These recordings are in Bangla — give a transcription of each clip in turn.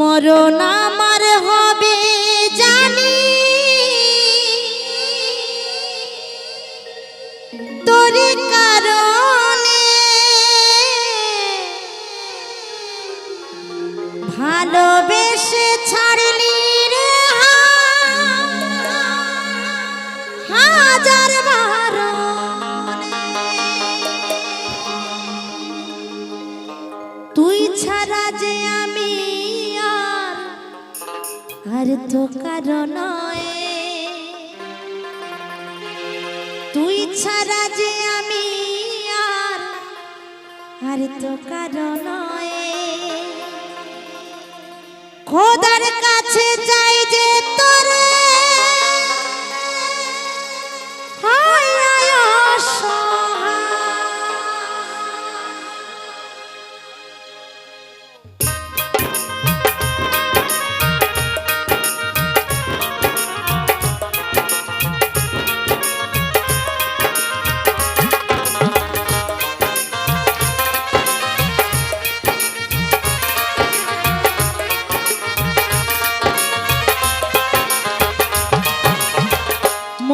মরণ আমার হবে জানি। তোরে কারণ যত কারণ তুই ছাড়া যে আমি আর আর তো কারণ খোদার কাছে যা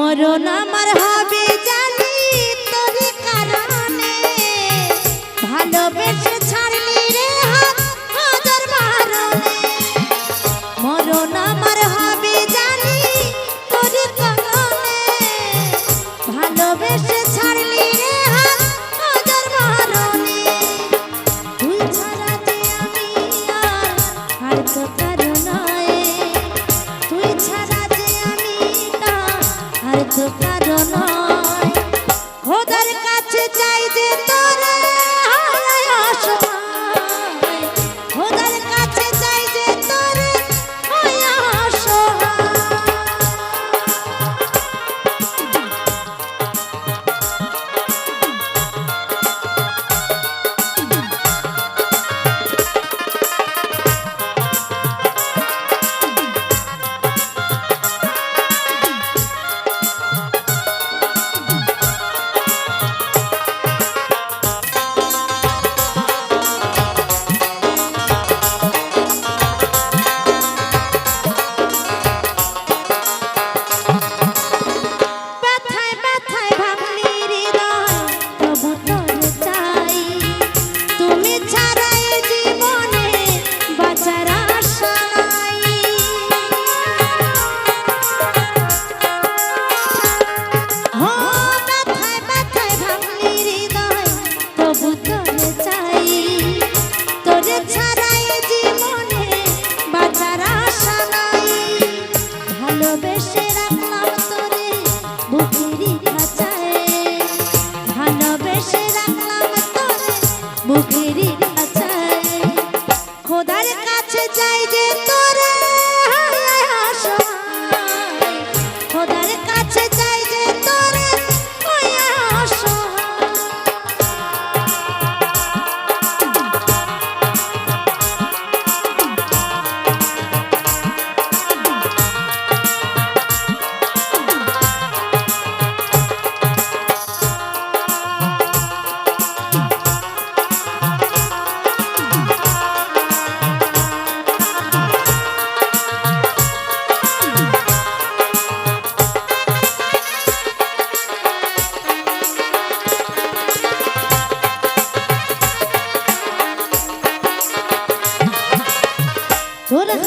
মরণ আমার হবে নয়। খোদার কাছে চাইতে তোরা Facebook.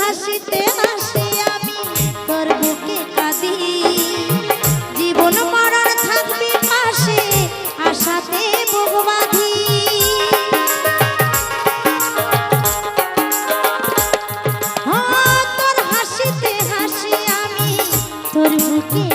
হাসিতে হাসি আমি তোর বুকে কাঁদি। জীবন মরণ থাকবি পাশে আশাতে ভগবাধি তোর হাসিতে হাসি আমি তোর বুকে